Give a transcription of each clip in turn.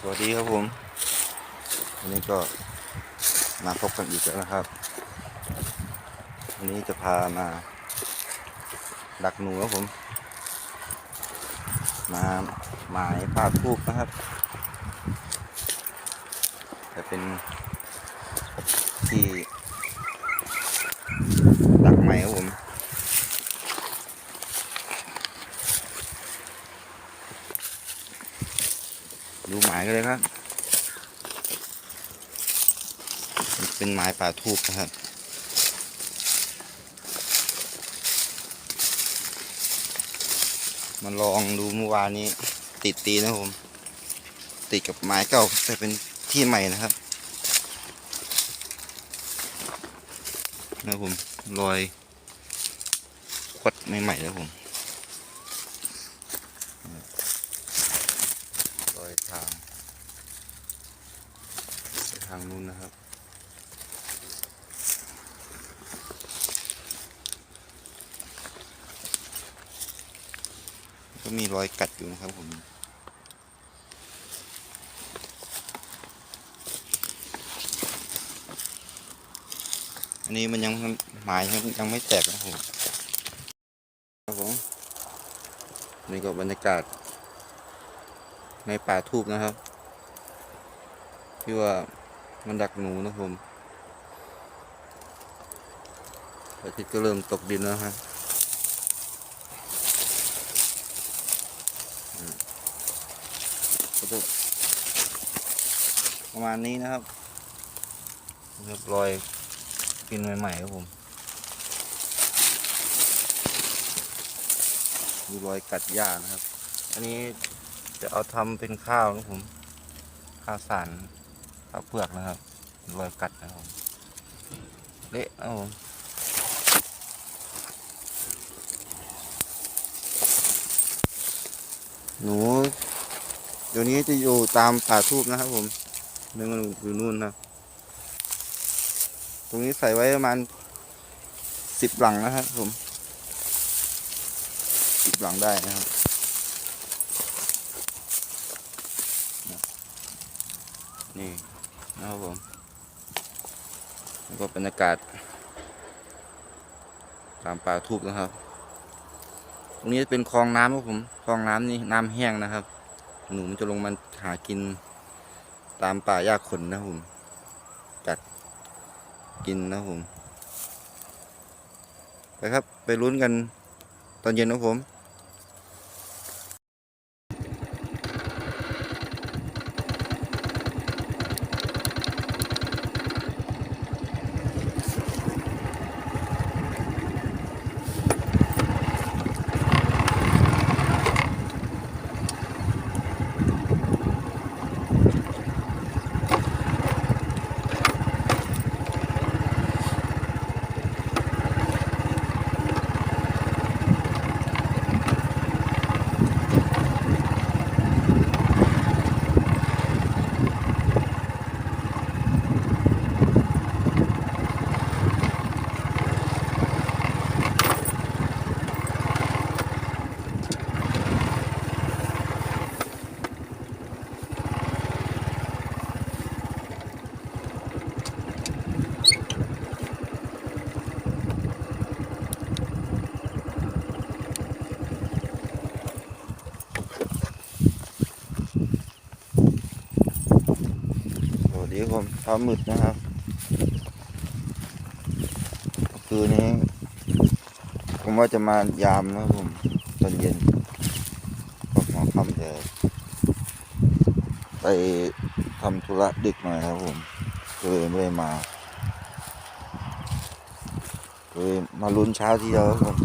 สวัสดีครับผม วันนี้ก็มาพบกันอีกแล้วนะครับ วันนี้จะพามา ดักหนูครับผม มาหมายปลาทูบนะครับ จะเป็นที่ดักใหมครับผม ดูหมาย กันเลยครับ เป็นไม้ป่าทูบนะครับมาลองดูเมื่อวานนี้ ติดตีนะผม ติดกับไม้เก่าแต่เป็นที่ใหม่นะครับนะผมรอยคดใหม่ๆแล้วผม รอยทางไปทางนู้นนะครับ ก็มีรอยกัดอยู่นะครับผมอันนี้มันยังหมายยังยังไม่แตกนะผมครับผมนี่ก็บรรยากาศ ในป่าทูบนะครับ ที่ว่า มันดักหนูนะครับผมอาทิตย์ก็เริ่มตกดินแล้วฮะก็จะประมาณนี้นะครับเรียบร้อยกินใหม่ๆครับผมดูรอยกัดหญ้านะครับ อันนี้จะเอาทำเป็นข้าวนะครับผม ข้าวสาร ข้าเปลือกนะครับรอยกัดนะครับเละนะครับผมหนูเดี๋ยวนี้จะอยู่ตามป่าทูบนะครับผมนึงมันอยู่นู่นนะ ตรงนี้ใส่ไว้ประมาณสิบหลังนะครับผมสิบหลังได้นะครับนี่ นะครับผมแล้วก็บรรยากาศ ตามป่าทูบนะครับ ตรงนี้เป็นคลองน้ำครับผมคลองน้ำนี่น้ำแห้งนะครับ หนูมันจะลงมาหากินตามป่าหญ้าขนนะผมกัดกินนะผมไปครับ ไปลุ้นกันตอนเย็นนะผม ช้ามืดนะครับ คืนนี้ ผมว่าจะมายามนะครับผมตอนเย็นก็หมอคำจะไปทำธุระดึกหน่อยครับผมก็เลยไม่ได้มาก็เลยมาลุ้นเช้าทีเดียวครับผม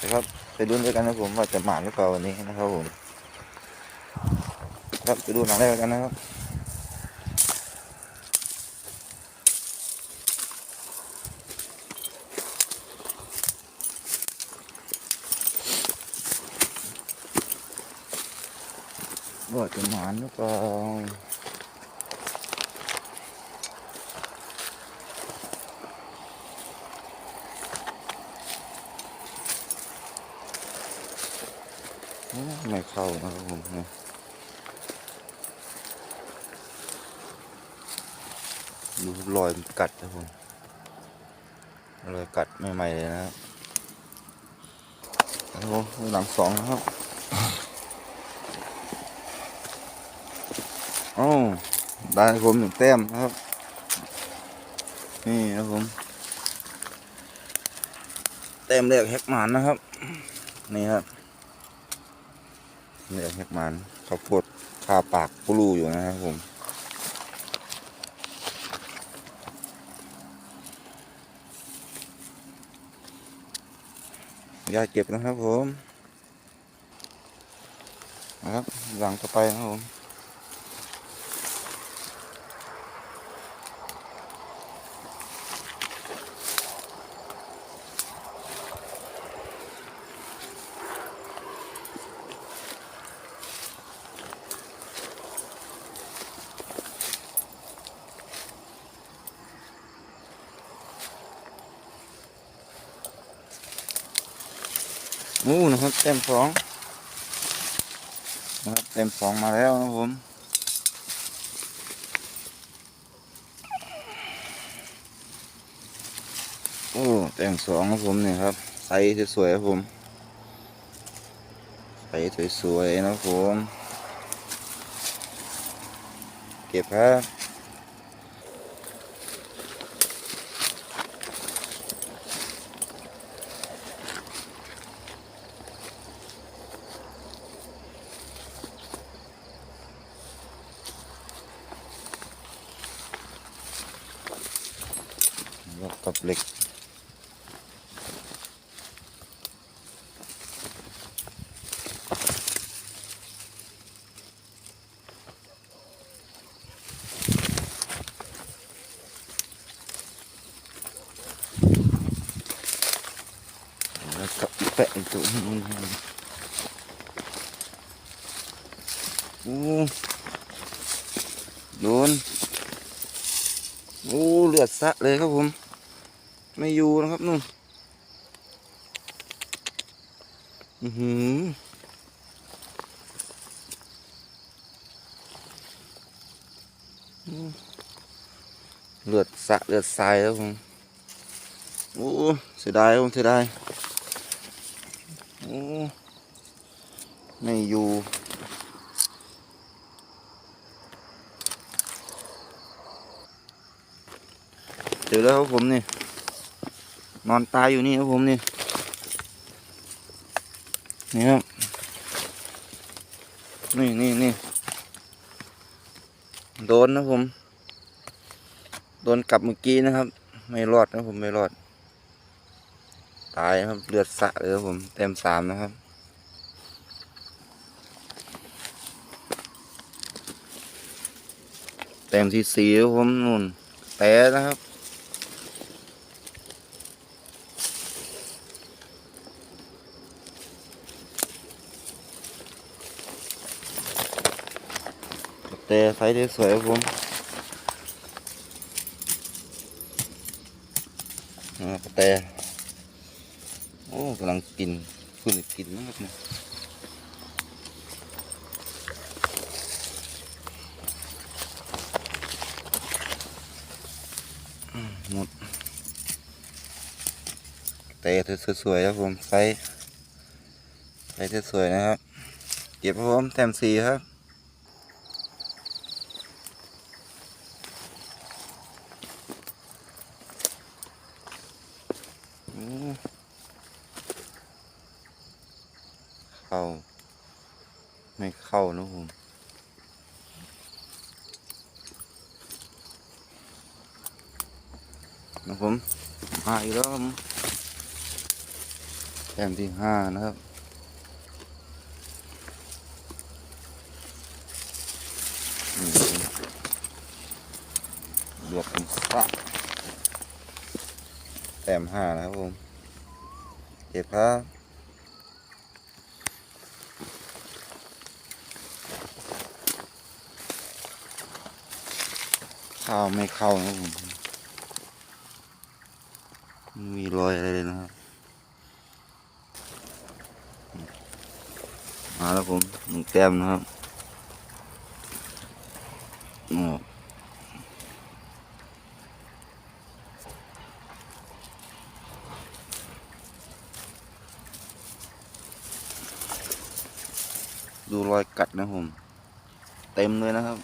นะครับไปลุ้นด้วยกันนะผมว่าจะหมานหรือเปล่าวันนี้นะครับผม ครับไปดูหนังได้กันนะครับว่าจะหมานหรือเปล่าไม่เข้านะครับผม ดูรอยกัดนะผมรอยกัดใหม่ ๆ เลยนะครับโอ้โหลังสองนะครับโอ้ได้รับผมหนึ่งแต้มนะครับ นี่นะครับผมเต็มเรียกแฮกมานนะครับ นี่ครับเรียกแฮกมานข้าวโพดคาปากปลูอยู่นะครับผม ยาเก็บนะครับผมนะครับหลังต่อไปนะครับผม นู่นะครับเต็มสองนะครับเต็มสองมาแล้วนะผมโอ้เต็มสองครับผมนี่ครับไซส์สวยๆครับผมไซส์สวยๆนะผมเก็บครับ เหล็ก แล้วกับแปะอีกตัวนึงโดนโอ้เลือดสะเลยครับผม ไม่อยู่นะครับนู่นอือหืออืมเลือดสะเลือดทรายแล้วผมโอ้เสียดายครับผมเสียดายโอ้ไม่อยู่เจอแล้วผมนี่ นอนตายอยู่นี่ครับผมนี่นี่ครับนี่นี่นี่โดนนะผม โดนกลับเมื่อกี้นะครับ ไม่รอดนะผมไม่รอด ตายครับเลือดสะเลยครับผม เต็มสามนะครับเต็มที่สีครับผมนู่นแต่นะครับ แต่ไซส์ได้สวยครับผมแต่โอ้กำลังกินคุณกินนะครับเลยหมดแต่สวยๆครับผมไซส์ไซส์สวยๆนะครับ เก็บครับผมแต้มสีครับ อืมเข้า ไม่เข้านะผม นะผมมาอีกแล้วครับผมแต้มที่ห้านะครับเดือดเป็นสะแต้มห้านะครับผมเก็บครับข้าวไม่เข้านะครับผม มีรอยอะไรเลยนะครับมาแล้วผมหนึ่งแต้มนะครับโอ้ดูรอยกัดนะผม เต็มเลยนะครับ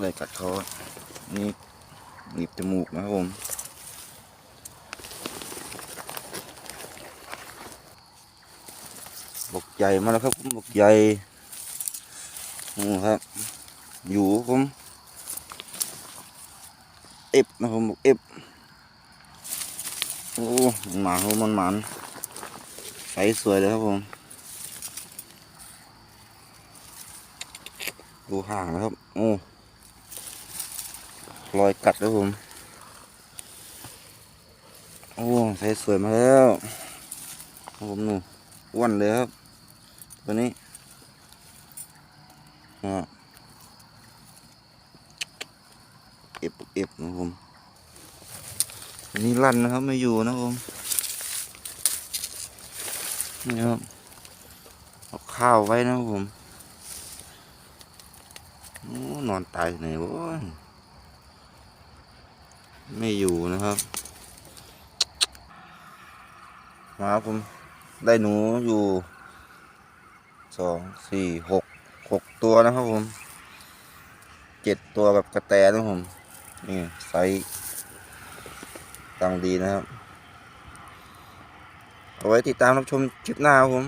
รอยกัดเขา นี่หนีบจมูกนะครับผมบกใหญ่มาแล้วครับผมบกใหญ่นี่ครับ อยู่ผมเอฟนะผมบกเอฟโอ้มันหมาครับมันหมันใสสวยเลยครับผมดูห่างนะครับ โอ้ รอยกัดครับผม โอ้ใสสวยมาแล้วผมนู่นอ้วนเลยครับ ตัวนี้อ่าเอฟเอฟนะผมนนี้ลั่นนะครับไม่อยู่นะผมนี่ครับเอาข้าวไว้นะผมโอ้นอนตายไหนวะ ไม่อยู่นะครับ มาครับผมได้หนูอยู่สองสี่หกหกตัวนะครับผมเจ็ดตัวแบบกระแตนะผมนี่ไซส์ตังดีนะครับ เอาไว้ติดตามรับชมคลิปหน้าครับผม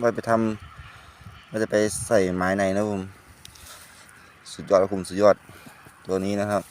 ไว้ไปทำว่าจะไปใส่ไม้ในนะครับผม สุดยอดครับผมสุดยอดตัวนี้นะครับ